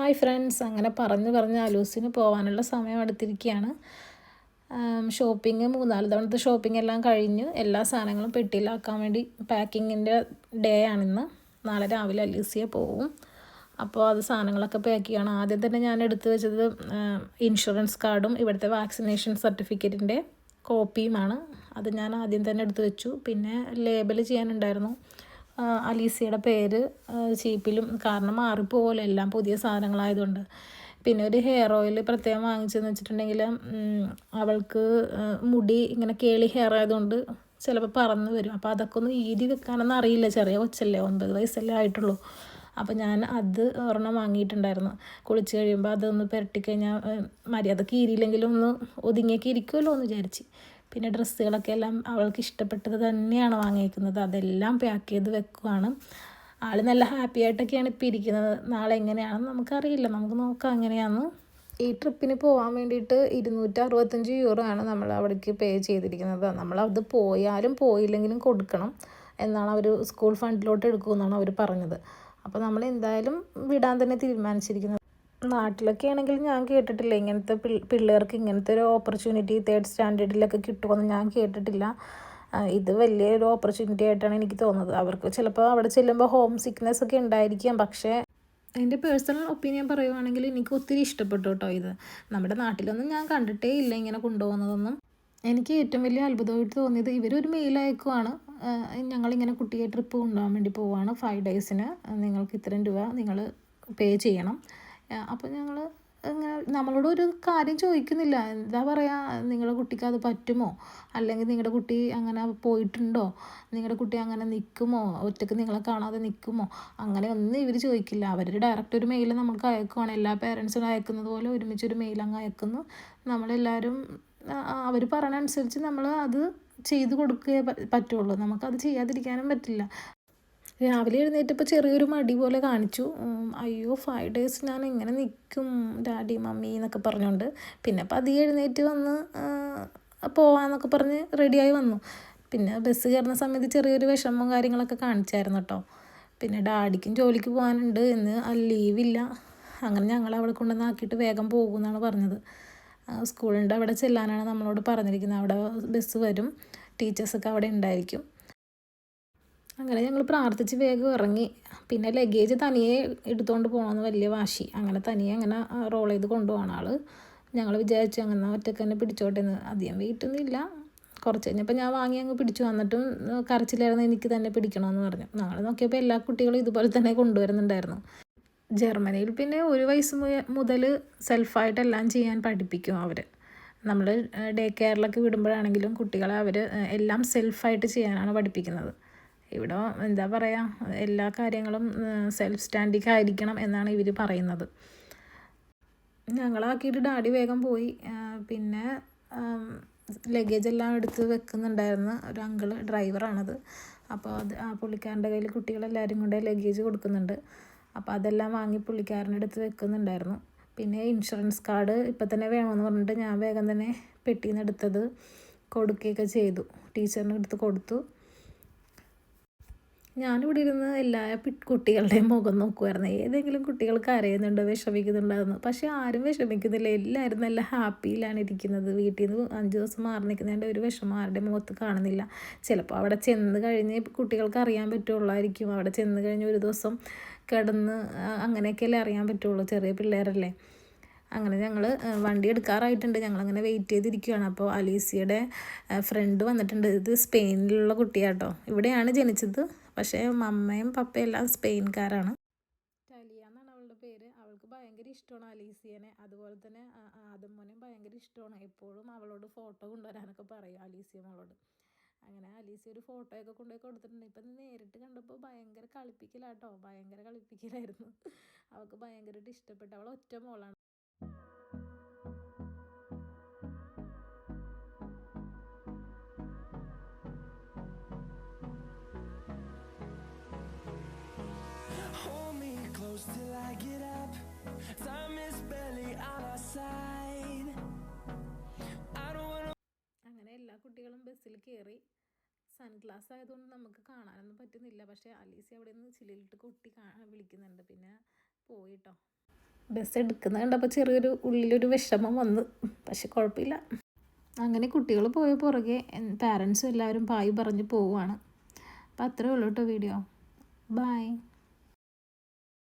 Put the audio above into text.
Hi friends. അങ്ങനെ പറഞ്ഞ് പറഞ്ഞ് അലൂസിന് പോകാനുള്ള സമയം എടുത്തിരിക്കുകയാണ് ഷോപ്പിംഗ് മൂന്നാൽ തവണത്തെ ഷോപ്പിംഗ് എല്ലാം കഴിഞ്ഞു. എല്ലാ സാധനങ്ങളും പെട്ടിയിലാക്കാൻ വേണ്ടി പാക്കിങ്ങിന്റെ ഡേ ആണിന്ന് നാളെ രാവിലെ അലൂസിയെ പോവും. അപ്പോൾ അത് സാധനങ്ങളൊക്കെ പാക്ക് ചെയ്യണം ആദ്യം തന്നെ ഞാൻ എടുത്തു വെച്ചത് ഇൻഷുറൻസ് കാർഡും ഇവിടുത്തെ വാക്സിനേഷൻ സർട്ടിഫിക്കറ്റിന്റെ കോപ്പിയുമാണ് അത് ഞാൻ ആദ്യം തന്നെ എടുത്തു വെച്ചു. പിന്നെ ലേബൽ ചെയ്യാനുണ്ടായിരുന്നു. അലീസിയുടെ പേര് ചീപ്പിലും കാരണം മാറിപ്പോകല്ലോ എല്ലാം പുതിയ സാധനങ്ങളായതുകൊണ്ട്. പിന്നെ ഒരു ഹെയർ ഓയിൽ പ്രത്യേകം വാങ്ങിച്ചെന്ന് വെച്ചിട്ടുണ്ടെങ്കിൽ അവൾക്ക് മുടി ഇങ്ങനെ കേളി ഹെയർ ആയതുകൊണ്ട് ചിലപ്പോൾ പറന്ന് വരും. അപ്പോൾ അതൊക്കെ ഒന്ന് ഈതി വെക്കാനൊന്നും അറിയില്ല. ചെറിയ കൊച്ചല്ലേ ഒൻപത് വയസ്സല്ലേ ആയിട്ടുള്ളൂ. അപ്പോൾ ഞാൻ അത് ഒരെണ്ണം വാങ്ങിയിട്ടുണ്ടായിരുന്നു. കുളിച്ച് കഴിയുമ്പോൾ അതൊന്ന് പുരട്ടിക്കഴിഞ്ഞാൽ മര്യാദയ്ക്ക് ഈരിയില്ലെങ്കിലും ഒന്ന് ഒതുങ്ങിയൊക്കെ ഇരിക്കുമല്ലോ എന്ന് വിചാരിച്ച്. പിന്നെ ഡ്രസ്സുകളൊക്കെ എല്ലാം അവൾക്ക് ഇഷ്ടപ്പെട്ടത് തന്നെയാണ് വാങ്ങിയിരിക്കുന്നത് അതെല്ലാം പാക്ക് ചെയ്ത് വെക്കുവാണ്. ആൾ നല്ല ഹാപ്പി ആയിട്ടൊക്കെയാണ് ഇപ്പോൾ ഇരിക്കുന്നത്. നാളെ എങ്ങനെയാണെന്ന് നമുക്കറിയില്ല. നമുക്ക് നോക്കാം എങ്ങനെയാണെന്ന് ഈ ട്രിപ്പിന് പോകാൻ വേണ്ടിയിട്ട് ഇരുന്നൂറ്റി അറുപത്തഞ്ച് യൂറോ ആണ് നമ്മൾ അവിടേക്ക് പേ ചെയ്തിരിക്കുന്നത്. നമ്മൾ അത് പോയാലും പോയില്ലെങ്കിലും കൊടുക്കണം എന്നാണ് അവർ സ്കൂൾ ഫണ്ടിലോട്ട് എടുക്കുമെന്നാണ് അവർ പറഞ്ഞത്. അപ്പോൾ നമ്മൾ എന്തായാലും വിടാൻ തന്നെ തീരുമാനിച്ചിരിക്കുന്നത്. നാട്ടിലൊക്കെ ആണെങ്കിൽ ഞാൻ കേട്ടിട്ടില്ല. ഇങ്ങനത്തെ പിള്ളേർക്ക് ഇങ്ങനത്തെ ഒരു ഓപ്പർച്യൂണിറ്റി തേർഡ് സ്റ്റാൻഡേർഡിലൊക്കെ കിട്ടുമെന്ന് ഞാൻ കേട്ടിട്ടില്ല. ഇത് വലിയൊരു ഓപ്പർച്യൂണിറ്റി ആയിട്ടാണ് എനിക്ക് തോന്നുന്നത്. അവർക്ക് ചിലപ്പോൾ അവിടെ ചെല്ലുമ്പോൾ ഹോം സിക്നെസ് ഒക്കെ ഉണ്ടായിരിക്കാം. പക്ഷേ എന്റെ പേഴ്സണൽ ഒപ്പീനിയൻ പറയുവാണെങ്കിൽ എനിക്ക് ഒത്തിരി ഇഷ്ടപ്പെട്ടു കേട്ടോ ഇത്. നമ്മുടെ നാട്ടിലൊന്നും ഞാൻ കണ്ടിട്ടേ ഇല്ല ഇങ്ങനെ കൊണ്ടുപോകുന്നതൊന്നും. എനിക്ക് ഏറ്റവും വലിയ അത്ഭുതമായിട്ട് തോന്നിയത് ഇവരൊരു മെയിൽ അയക്കുവാണ്. ഞങ്ങളിങ്ങനെ കുട്ടിയെ ട്രിപ്പ് കൊണ്ടുപോകാൻ വേണ്ടി പോവുകയാണ് ഫൈവ് ഡേയ്സിന് നിങ്ങൾക്ക് ഇത്രയും രൂപ നിങ്ങൾ പേ ചെയ്യണം. അപ്പോൾ ഞങ്ങൾ ഇങ്ങനെ നമ്മളോട് ഒരു കാര്യം ചോദിക്കുന്നില്ല. എന്താ പറയുക നിങ്ങളുടെ കുട്ടിക്ക് അത് പറ്റുമോ? അല്ലെങ്കിൽ നിങ്ങളുടെ കുട്ടി അങ്ങനെ പോയിട്ടുണ്ടോ? നിങ്ങളുടെ കുട്ടി അങ്ങനെ നിൽക്കുമോ? ഒറ്റയ്ക്ക് നിങ്ങളെ കാണാതെ നിൽക്കുമോ? അങ്ങനെ ഒന്നും ഇവർ ചോദിക്കില്ല. അവർ ഡയറക്റ്റ് ഒരു മെയിൽ നമുക്ക് അയക്കുവാണ്. എല്ലാ പേരൻസിനും അയക്കുന്നത് പോലെ ഒരുമിച്ച് ഒരു മെയിൽ അങ്ങ് അയക്കുന്നു. നമ്മളെല്ലാവരും അവർ പറയണ അനുസരിച്ച് നമ്മൾ അത് ചെയ്ത് കൊടുക്കുകയേ പറ്റുള്ളൂ. നമുക്കത് ചെയ്യാതിരിക്കാനും പറ്റില്ല. രാവിലെ എഴുന്നേറ്റപ്പോൾ ചെറിയൊരു മടി പോലെ കാണിച്ചു. അയ്യോ ഫൈവ് ഡേയ്സ് ഞാൻ എങ്ങനെ നിൽക്കും ഡാഡി മമ്മി എന്നൊക്കെ പറഞ്ഞുകൊണ്ട് പിന്നെ പതിയെ എഴുന്നേറ്റ് വന്ന് പോവാന്നൊക്കെ പറഞ്ഞ് റെഡിയായി വന്നു. പിന്നെ ബസ് കയറുന്ന സമയത്ത് ചെറിയൊരു വിഷമവും കാര്യങ്ങളൊക്കെ കാണിച്ചായിരുന്നു കേട്ടോ പിന്നെ ഡാഡിക്കും ജോലിക്ക് പോകാനുണ്ട് എന്ന് ലീവില്ല അങ്ങനെ ഞങ്ങൾ അവിടെ കൊണ്ടുവന്നാക്കിയിട്ട് വേഗം പോകും എന്നാണ് പറഞ്ഞത് സ്കൂളിന്റെ അവിടെ ചെല്ലാനാണ് നമ്മളോട് പറഞ്ഞിരിക്കുന്നത്. അവിടെ ബസ് വരും ടീച്ചേഴ്സൊക്കെ അവിടെ ഉണ്ടായിരിക്കും. അങ്ങനെ ഞങ്ങൾ പ്രാർത്ഥിച്ച് വേഗം ഇറങ്ങി. പിന്നെ ലഗേജ് തനിയെ എടുത്തുകൊണ്ട് പോകണമെന്ന് വലിയ വാശി. അങ്ങനെ തനിയെ അങ്ങനെ റോൾ ചെയ്ത് കൊണ്ടുപോകണം ആൾ ഞങ്ങൾ വിചാരിച്ചു അങ്ങനെ ഒറ്റയ്ക്ക് തന്നെ പിടിച്ചോട്ടെ എന്ന്. അധികം വീട്ടുന്നില്ല കുറച്ച് കഴിഞ്ഞപ്പോൾ ഞാൻ വാങ്ങി അങ്ങ് പിടിച്ചു. വന്നിട്ടും കരച്ചിലായിരുന്നു എനിക്ക് തന്നെ പിടിക്കണമെന്ന് പറഞ്ഞു. ഞങ്ങൾ നോക്കിയപ്പോൾ എല്ലാ കുട്ടികളും ഇതുപോലെ തന്നെ കൊണ്ടുവരുന്നുണ്ടായിരുന്നു. ജർമ്മനിയിൽ പിന്നെ ഒരു വയസ്സ് മുതൽ സെൽഫായിട്ട് എല്ലാം ചെയ്യാൻ പഠിപ്പിക്കും അവർ നമ്മൾ ഡേ കെയറിലൊക്കെ വിടുമ്പോഴാണെങ്കിലും കുട്ടികളെ അവർ എല്ലാം സെൽഫായിട്ട് ചെയ്യാനാണ് പഠിപ്പിക്കുന്നത്. ഇവിടെ എന്താ പറയുക എല്ലാ കാര്യങ്ങളും സെൽഫ് സ്റ്റാൻഡിങ് ആയിരിക്കണം എന്നാണ് ഇവർ പറയുന്നത്. ഞങ്ങളാക്കിയിട്ട് ഡാഡി വേഗം പോയി. പിന്നെ ലഗേജ് എല്ലാം എടുത്ത് വെക്കുന്നുണ്ടായിരുന്നു. ഒരു അങ്കിൾ ഡ്രൈവറാണത് അപ്പോൾ അത് ആ പുള്ളിക്കാരന്റെ കയ്യിൽ കുട്ടികളെല്ലാവരും കൊണ്ട് ലഗേജ് കൊടുക്കുന്നുണ്ട്. അപ്പോൾ അതെല്ലാം വാങ്ങി പുള്ളിക്കാരന്റെ അടുത്ത് വെക്കുന്നുണ്ടായിരുന്നു. പിന്നെ ഇൻഷുറൻസ് കാർഡ് ഇപ്പം തന്നെ വേണമെന്ന് പറഞ്ഞിട്ട് ഞാൻ വേഗം തന്നെ പെട്ടിന്ന് എടുത്തത് കൊടുക്കുകയൊക്കെ ചെയ്തു. ടീച്ചറിന് എടുത്ത് കൊടുത്തു. ഞാനിവിടെ ഇരുന്ന് എല്ലാ കുട്ടികളുടെയും മുഖം നോക്കുമായിരുന്നു ഏതെങ്കിലും കുട്ടികൾ കരയുന്നുണ്ടോ വിഷമിക്കുന്നുണ്ടായിരുന്നു പക്ഷേ ആരും വിഷമിക്കുന്നില്ല. എല്ലാവരും നല്ല ഹാപ്പിയിലാണ് ഇരിക്കുന്നത്. വീട്ടിൽ നിന്ന് അഞ്ച് ദിവസം മാറി നിൽക്കുന്നതിന്റെ ഒരു വിഷമം ആരുടെ മുഖത്ത് കാണുന്നില്ല. ചിലപ്പോൾ അവിടെ ചെന്ന് കഴിഞ്ഞ് കുട്ടികൾക്ക് അറിയാൻ പറ്റുള്ളായിരിക്കും. അവിടെ ചെന്ന് കഴിഞ്ഞ് ഒരു ദിവസം കിടന്ന് അങ്ങനെയൊക്കെയല്ലേ അറിയാൻ പറ്റുള്ളൂ ചെറിയ പിള്ളേരല്ലേ. അങ്ങനെ ഞങ്ങൾ വണ്ടി എടുക്കാറായിട്ടുണ്ട്. ഞങ്ങളങ്ങനെ വെയിറ്റ് ചെയ്തിരിക്കുകയാണ് അപ്പോൾ അലീസിയുടെ ഫ്രണ്ട് വന്നിട്ടുണ്ട്. ഇത് സ്പെയിനിലുള്ള കുട്ടിയാട്ടോ. ഇവിടെയാണ് ജനിച്ചത്. പക്ഷേ മമ്മയും പപ്പയും എല്ലാം സ്പെയിൻകാരാണ്. ടലിയ എന്നാണ് അവളുടെ പേര്. അവൾക്ക് ഭയങ്കര ഇഷ്ടമാണ് അലീസിയനെ. അതുപോലെ തന്നെ ആദമോനെയും ഭയങ്കര ഇഷ്ടമാണ്. എപ്പോഴും അവളോട് ഫോട്ടോ കൊണ്ടുവരാനൊക്കെ പറയും അലീസിയ മോളോട്. അങ്ങനെ അലീസിയ ഒരു ഫോട്ടോയൊക്കെ കൊണ്ടുപോയി കൊടുത്തിട്ടുണ്ട്. ഇപ്പം നേരിട്ട് കണ്ടപ്പോൾ ഭയങ്കര കളിപ്പിക്കലാട്ടോ. ഭയങ്കര കളിപ്പിക്കലായിരുന്നു. അവൾക്ക് ഭയങ്കരമായിട്ട് ഇഷ്ടപ്പെട്ടു. അവൾ ഒറ്റ മോളാണ്. I get up. Time is barely on our side. അങ്ങനെ എല്ലാ കുട്ടികളും ബസ്സിൽ കയറി സൺഗ്ലാസ് ആയതുകൊണ്ട് നമുക്ക് കാണാനൊന്നും പറ്റുന്നില്ല. പക്ഷേ അലീസി അവിടെ നിന്ന് ചില്ലിലിട്ട് കൊട്ടി വിളിക്കുന്നുണ്ട്. പിന്നെ പോയിട്ടോ. ബസ് എടുക്കുന്ന കണ്ടപ്പോൾ ചെറിയൊരു ഉള്ളിലൊരു വിഷമം വന്നു. പക്ഷെ കുഴപ്പമില്ല. അങ്ങനെ കുട്ടികൾ പോയ പുറകെ പാരൻസും എല്ലാവരും പായ് പറഞ്ഞ് പോവുകയാണ്. അപ്പോൾ അത്രേ ഉള്ളൂ കേട്ടോ വീഡിയോ. ബായ്